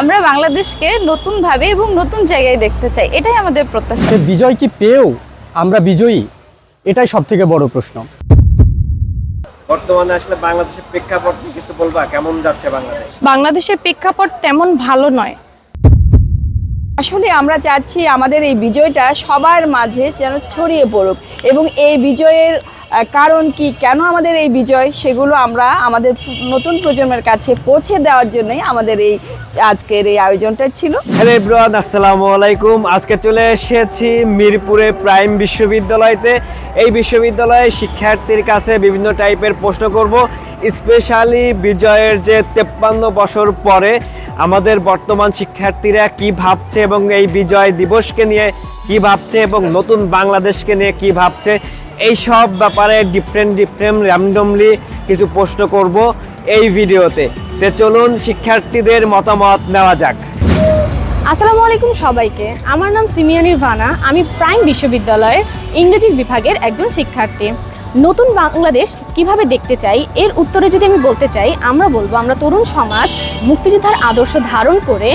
আমরা বাংলাদেশকে নতুনভাবে এবং নতুন জায়গায় দেখতে চাই এটাই আমাদের প্রত্যাশা। বিজয় কি পেয়েও আমরা বিজয়ী? এটাই সব থেকে বড় প্রশ্ন। বর্তমানে আসলে বাংলাদেশের প্রেক্ষাপট কিছু বলবা কেমন যাচ্ছে বাংলাদেশ? বাংলাদেশের প্রেক্ষাপট তেমন ভালো নয়। আসলে আমরা চাচ্ছি আমাদের এই বিজয়টা সবার মাঝে যেন ছড়িয়ে পড়ুক। এবং এই বিজয়ের কারণ কি, কেন আমাদের এই বিজয়, সেগুলো আমরা আমাদের নতুন প্রজন্মের কাছে পৌঁছে দেওয়ার জন্যই আমাদের এই আজকের এই আয়োজনটা ছিল। হ্যালো এভরিওয়ান, আসসালামু আলাইকুম। আজকে চলে এসেছি মিরপুরে প্রাইম বিশ্ববিদ্যালয়তে। এই বিশ্ববিদ্যালয়ে শিক্ষার্থীর কাছে বিভিন্ন টাইপের প্রশ্ন করব। স্পেশালি বিজয়ের যে তেপ্পান্ন বছর পরে আমাদের বর্তমান শিক্ষার্থীরা কি ভাবছে এবং এই বিজয় দিবসকে নিয়ে কি ভাবছে এবং নতুন বাংলাদেশকে নিয়ে কি ভাবছে, এই সব ব্যাপারে ডিফারেন্ট ডিফারেন্ট র্যান্ডমলি কিছু প্রশ্ন করব এই ভিডিওতে। তে চলুন শিক্ষার্থীদের মতামত নেওয়া যাক। আসসালামু আলাইকুম সবাইকে। আমার নাম সিমিয়ানির ভানা আমি প্রাইম বিশ্ববিদ্যালয়ের ইংরেজি বিভাগের একজন শিক্ষার্থী। নতুন বাংলাদেশ কীভাবে দেখতে চাই? এর উত্তরে যদি আমি বলতে চাই, আমরা বলব, আমরা তরুণ সমাজ মুক্তিযোদ্ধার আদর্শ ধারণ করে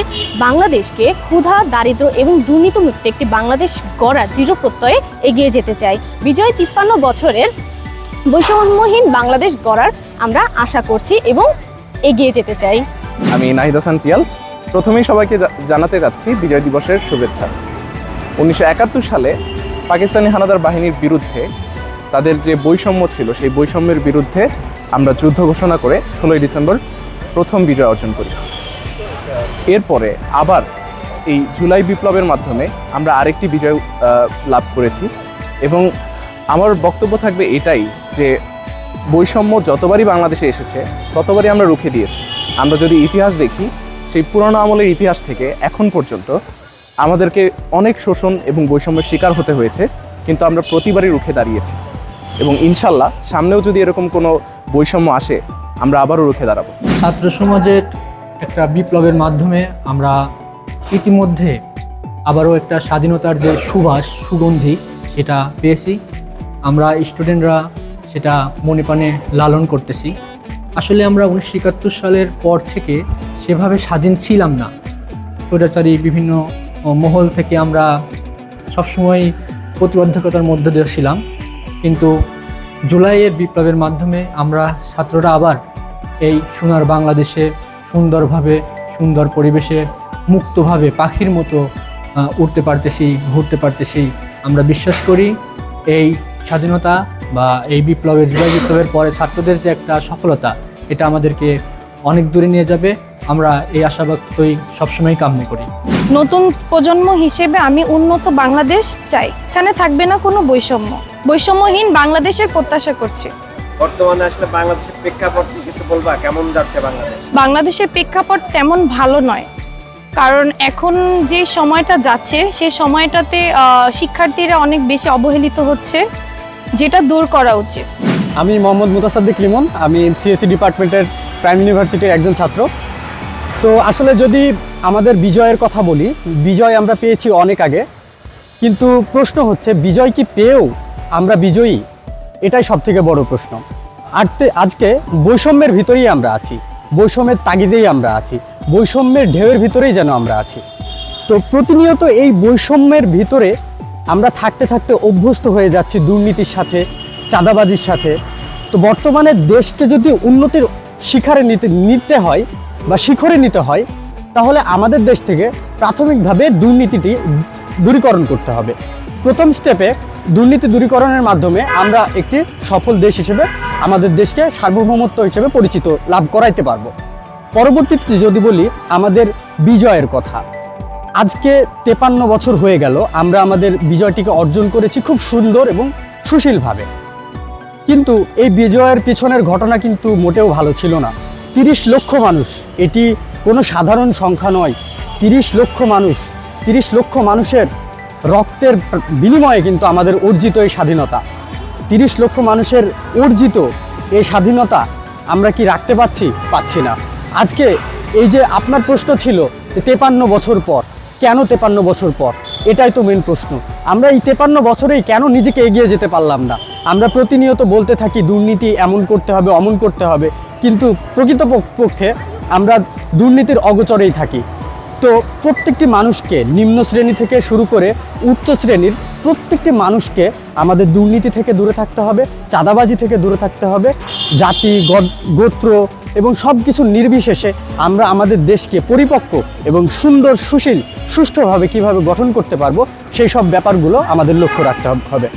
বাংলাদেশকে ক্ষুধা, দারিদ্র এবং দুর্নীতিমুক্ত একটি বাংলাদেশ গড়ার দৃঢ় প্রত্যয়ে এগিয়ে যেতে চাই। বিজয় তিপ্পান্ন বছরের বৈষম্যহীন বাংলাদেশ গড়ার আমরা আশা করছি এবং এগিয়ে যেতে চাই। আমি নাহিদ হাসান পিয়াল। প্রথমেই সবাইকে জানাতে যাচ্ছি বিজয় দিবসের শুভেচ্ছা। উনিশশো একাত্তর সালে পাকিস্তানি হানাদার বাহিনীর বিরুদ্ধে তাদের যে বৈষম্য ছিল, সেই বৈষম্যের বিরুদ্ধে আমরা যুদ্ধ ঘোষণা করে ষোলোই ডিসেম্বর প্রথম বিজয় অর্জন করি। এরপরে আবার এই জুলাই বিপ্লবের মাধ্যমে আমরা আরেকটি বিজয় লাভ করেছি এবং আমার বক্তব্য থাকবে এটাই যে বৈষম্য যতবারই বাংলাদেশে এসেছে, ততবারই আমরা রুখে দিয়েছি। আমরা যদি ইতিহাস দেখি, সেই পুরনো আমলের ইতিহাস থেকে এখন পর্যন্ত আমাদেরকে অনেক শোষণ এবং বৈষম্যের শিকার হতে হয়েছে, কিন্তু আমরা প্রতিবারই রুখে দাঁড়িয়েছি। এবং ইনশাল্লাহ সামনেও যদি এরকম কোনো বৈষম্য আসে, আমরা আবারও রুখে দাঁড়াবো। ছাত্র সমাজের একটা বিপ্লবের মাধ্যমে আমরা ইতিমধ্যে আবারও একটা স্বাধীনতার যে সুবাস, সুগন্ধি সেটা পেয়েছি। আমরা স্টুডেন্টরা সেটা মনে প্রাণে লালন করতেছি। আসলে আমরা উনিশশো একাত্তর সালের পর থেকে সেভাবে স্বাধীন ছিলাম না। স্বৈরাচারী বিভিন্ন মহল থেকে আমরা সবসময় প্রতিবদ্ধকতার মধ্যে দিয়ে ছিলাম। কিন্তু জুলাইয়ের বিপ্লবের মাধ্যমে আমরা ছাত্ররা আবার এই সোনার বাংলাদেশে সুন্দরভাবে, সুন্দর পরিবেশে, মুক্তভাবে পাখির মতো উঠতে পারতেছি, ঘুরতে পারতেছি। আমরা বিশ্বাস করি এই স্বাধীনতা বা এই বিপ্লবের, জুলাই বিপ্লবের পরে ছাত্রদের যে একটা সফলতা, এটা আমাদেরকে অনেক দূরে নিয়ে যাবে। আমরা এই আশাবাদই সবসময় কাম্য করি। নতুন প্রজন্ম হিসেবে আমি উন্নত বাংলাদেশ চাই। এখানে থাকবে না কোনো বৈষম্য। বৈষম্যহীন বাংলাদেশের প্রত্যাশা করছি। বর্তমানে আসলে বাংলাদেশের প্রেক্ষাপট কিছু বলবা? কেমন যাচ্ছে বাংলাদেশ? বাংলাদেশের প্রেক্ষাপট তেমন ভালো নয়। কারণ এখন যে সময়টা যাচ্ছে সেই সময়টাতে শিক্ষার্থীরা অনেক বেশি অবহেলিত হচ্ছে যেটা দূর করা উচিত। আমি মোহাম্মদ মুতাসাদ্দিক লিমন আমি সিএসসি ডিপার্টমেন্টের প্রাইম ইউনিভার্সিটির একজন ছাত্র। তো আসলে যদি আমাদের বিজয়ের কথা বলি বিজয় আমরা পেয়েছি অনেক আগে। কিন্তু প্রশ্ন হচ্ছে বিজয় কি পেয়েও আমরা বিজয়ী? এটাই সব থেকে বড় প্রশ্ন। আজকে আজকে বৈষম্যের ভিতরেই আমরা আছি। বৈষম্যের তাগিদেই আমরা আছি। বৈষম্যের ঢেউয়ের ভিতরেই যেন আমরা আছি। তো প্রতিনিয়ত এই বৈষম্যের ভিতরে আমরা থাকতে থাকতে অভ্যস্ত হয়ে যাচ্ছি দুর্নীতির সাথে, চাঁদাবাজির সাথে। তো বর্তমানে দেশকে যদি উন্নতির শিখরে নিতে নিতে হয় বা শিখরে নিতে হয়, তাহলে আমাদের দেশ থেকে প্রাথমিকভাবে দুর্নীতিটি দূরীকরণ করতে হবে। প্রথম স্টেপে দুর্নীতি দূরীকরণের মাধ্যমে আমরা একটি সফল দেশ হিসেবে আমাদের দেশকে সার্বভৌমত্ব হিসেবে পরিচিত লাভ করাইতে পারব। পরবর্তীতে যদি বলি আমাদের বিজয়ের কথা, আজকে তেপান্ন বছর হয়ে গেল, আমরা আমাদের বিজয়টিকে অর্জন করেছি খুব সুন্দর এবং সুশীলভাবে। কিন্তু এই বিজয়ের পিছনের ঘটনা কিন্তু মোটেও ভালো ছিল না। তিরিশ লক্ষ মানুষ, এটি কোনো সাধারণ সংখ্যা নয়, তিরিশ লক্ষ মানুষ, তিরিশ লক্ষ মানুষের রক্তের বিনিময়ে কিন্তু আমাদের অর্জিত এই স্বাধীনতা। তিরিশ লক্ষ মানুষের অর্জিত এই স্বাধীনতা আমরা কি রাখতে পাচ্ছি? পাচ্ছি না। আজকে এই যে আপনার প্রশ্ন ছিল তেপান্ন বছর পর, কেন তেপান্ন বছর পর? এটাই তো মেন প্রশ্ন। আমরা এই তেপান্ন বছরেই কেন নিজেকে এগিয়ে যেতে পারলাম না? আমরা প্রতিনিয়ত বলতে থাকি, দুর্নীতি এমন করতে হবে, অমন করতে হবে। কিন্তু প্রকৃতপক্ষে আমরা দুর্নীতির অগোচরেই থাকি। তো প্রত্যেকটি মানুষকে নিম্ন শ্রেণি থেকে শুরু করে উচ্চ শ্রেণির প্রত্যেকটি মানুষকে আমাদের দুর্নীতি থেকে দূরে থাকতে হবে, চাঁদাবাজি থেকে দূরে থাকতে হবে, জাতি গোত্র এবং সব কিছু নির্বিশেষে আমরা আমাদের দেশকে পরিপক্ক এবং সুন্দর, সুশীল, সুষ্ঠুভাবে কীভাবে গঠন করতে পারব, সেই সব ব্যাপারগুলো আমাদের লক্ষ্য রাখতে হবে।